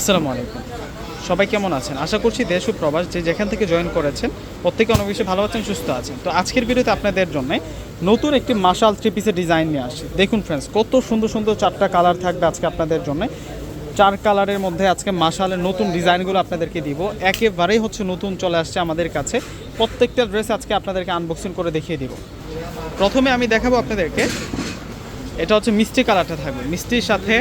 আসসালামু আলাইকুম। সবাই কেমন আছেন? আশা করছি দেশ ও প্রবাস যে যেখান থেকে জয়েন করেছেন, প্রত্যেকে অনেক বেশি ভালো আছেন, সুস্থ আছেন। তো আজকের ভিডিওতে আপনাদের জন্য নতুন একটি মাশাল থ্রি পিসের ডিজাইন নিয়ে আসছি। দেখুন ফ্রেন্ডস কত সুন্দর সুন্দর চারটা কালার থাকবে আজকে আপনাদের জন্য। চার কালারের মধ্যে আজকে মাশালের নতুন ডিজাইনগুলো আপনাদেরকে দিব। একেবারেই হচ্ছে নতুন চলে আসছে আমাদের কাছে। প্রত্যেকটা ড্রেস আজকে আপনাদেরকে আনবক্সিং করে দেখিয়ে দিব। প্রথমে আমি দেখাবো আপনাদেরকে এটা হচ্ছে মিষ্টি কালারটা থাকবে। মিষ্টির সাথে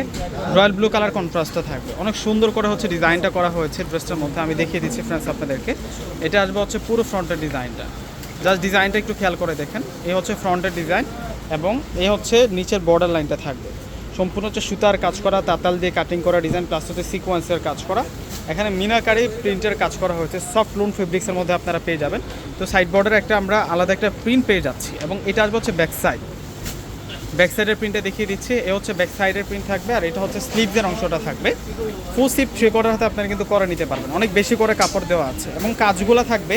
রয়্যাল ব্লু কালার কন্ট্রাস্টটা থাকবে। অনেক সুন্দর করে হচ্ছে ডিজাইনটা করা হয়েছে ড্রেসটার মধ্যে। আমি দেখিয়ে দিচ্ছি ফ্রেন্ডস আপনাদেরকে। এটা আসবে হচ্ছে পুরো ফ্রন্টের ডিজাইনটা। জাস্ট ডিজাইনটা একটু খেয়াল করে দেখেন। এই হচ্ছে ফ্রন্টের ডিজাইন এবং এই হচ্ছে নিচের বর্ডার লাইনটা থাকবে। সম্পূর্ণ হচ্ছে সুতার কাজ করা, তাতাল দিয়ে কাটিং করা ডিজাইন প্লাস হচ্ছে সিকোয়েন্সের কাজ করা। এখানে মিনাকারি প্রিন্টের কাজ করা হয়েছে। সফট লুন ফেব্রিক্সের মধ্যে আপনারা পেয়ে যাবেন। তো সাইড বর্ডারে একটা আমরা আলাদা একটা প্রিন্ট পেয়ে যাচ্ছি এবং এটা আসবে হচ্ছে ব্যাক সাইড ব্যাক সাইডের প্রিন্টে দেখিয়ে দিচ্ছি। এ হচ্ছে ব্যাক সাইডের প্রিন্ট থাকবে আর এটা হচ্ছে স্লিভসের অংশটা থাকবে। ফুল স্লিভ থ্রি কোয়ার্টার হাতে আপনারা কিন্তু করে নিতে পারবেন। অনেক বেশি করে কাপড় দেওয়া আছে এবং কাজগুলো থাকবে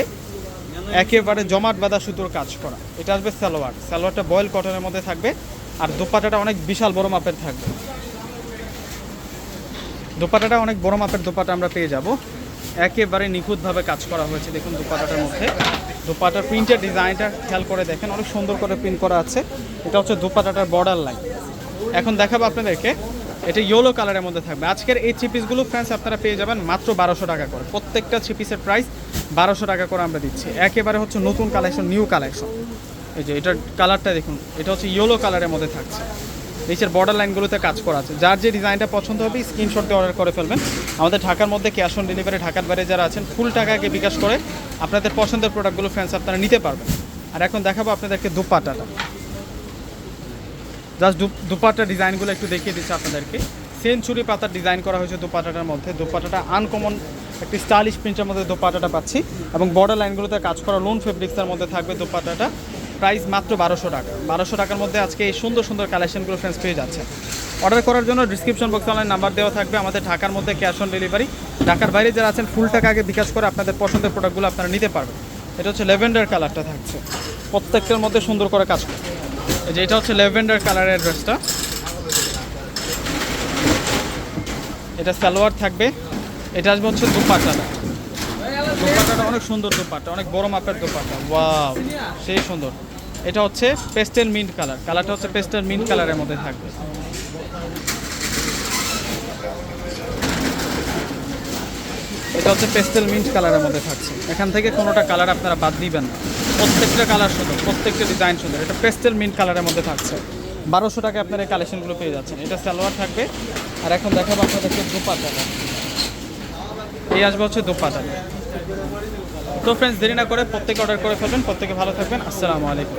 একেবারে জমাট বাঁধা সুতোর কাজ করা। এটা আসবে সালোয়ার। সালোয়ারটা বয়েল কটনের মধ্যে থাকবে আর দোপাটাটা অনেক বিশাল বড় মাপের থাকবে। দোপাটাটা অনেক বড় মাপের দোপাটা আমরা পেয়ে যাব। একেবারে নিখুঁতভাবে কাজ করা হয়েছে। দেখুন দোপাটাটার মধ্যে। দোপাটার প্রিন্টের ডিজাইনটা খেয়াল করে দেখেন, অনেক সুন্দর করে প্রিন্ট করা আছে। এটা হচ্ছে দোপাটাটার বর্ডার লাইন এখন দেখাবো আপনাদেরকে, এটা ইয়েলো কালারের মধ্যে থাকবে। আজকের এই চিপিসগুলো পিসগুলো ফ্রেন্ডস আপনারা পেয়ে যাবেন মাত্র বারোশো টাকা করে। প্রত্যেকটা চিপিসের প্রাইস বারোশো টাকা করে আমরা দিচ্ছি। একেবারে হচ্ছে নতুন কালেকশন নিউ কালেকশন এই যে এটার কালারটা দেখুন, এটা হচ্ছে ইয়েলো কালারের মধ্যে থাকছে। নিচের বর্ডার লাইনগুলোতে কাজ করা আছে। যার যে ডিজাইনটা পছন্দ হবে স্ক্রিনশট দিয়ে অর্ডার করে ফেলবেন। আমাদের ঢাকার মধ্যে ক্যাশ অন ডেলিভারি ঢাকার বাইরে যারা আছেন ফুল টাকাকে বিকাশ করে আপনাদের পছন্দের প্রোডাক্টগুলো ফ্রেন্ডস আপনারা নিতে পারবেন। আর এখন দেখাবো আপনাদেরকে দুপাটাটা। জাস্ট দুপাটা ডিজাইনগুলো একটু দেখিয়ে দিচ্ছি আপনাদেরকে। সেঞ্চুরি পাতার ডিজাইন করা হয়েছে দুপাটাটার মধ্যে। দুপাটাটা আনকমন একটি স্টাইলিশ প্রিন্টের মধ্যে দুপাটাটা পাচ্ছি এবং বর্ডার লাইনগুলোতে কাজ করা লোন ফেব্রিক্সের মধ্যে থাকবে দুপাটাটা। প্রাইস মাত্র বারোশো টাকা। বারোশো টাকার মধ্যে আজকে এই সুন্দর সুন্দর কালেকশনগুলো ফ্রেন্ডস পেয়ে যাচ্ছে। অর্ডার করার জন্য ডিসক্রিপশন বক্সে অনলাইন নাম্বার দেওয়া থাকবে। আমাদের ঢাকার মধ্যে ক্যাশ অন ডেলিভারি ঢাকার বাইরে যারা আছেন ফুল টাকা আগে বিকাশ করে আপনাদের পছন্দের প্রোডাক্টগুলো আপনারা নিতে পারবেন। এটা হচ্ছে লেভেন্ডার কালারটা থাকছে। প্রত্যেকটার মধ্যে সুন্দর করে কাজ করে। এই যে এটা হচ্ছে লেভেন্ডার কালারের ড্রেসটা এটা সালোয়ার থাকবে। এটা আসবে হচ্ছে দুপাট্টাটা দুপাট্টাটা অনেক সুন্দর দুপাট্টা, অনেক বড় মাপের দুপাট্টা। ওয়াও সেই সুন্দর। এটা হচ্ছে পেস্টেল মিন্ট কালার। কালারটা হচ্ছে পেস্টেল মিন্ট কালারের মধ্যে থাকবে। এটা হচ্ছে পেস্টেল মিন্ট কালারের মধ্যে থাকছে। এখান থেকে কোনোটা কালার আপনারা বাদ দিবেন না। প্রত্যেকটা কালার সুন্দর, প্রত্যেকটা ডিজাইন সুন্দর। এটা পেস্টেল মিন্ট কালারের মধ্যে থাকছে। বারোশো টাকা আপনারা এই কালেকশনগুলো পেয়ে যাচ্ছেন। এটা সালোয়ার থাকবে। আর এখন দেখাবো আপনাদেরকে দুপাটাটা এই আসবে হচ্ছে দুপাটাটা তো ফ্রেন্ডস দেরি না করে প্রত্যেকে অর্ডার করে ফেলবেন। প্রত্যেকে ভালো থাকবেন। আসসালামু আলাইকুম।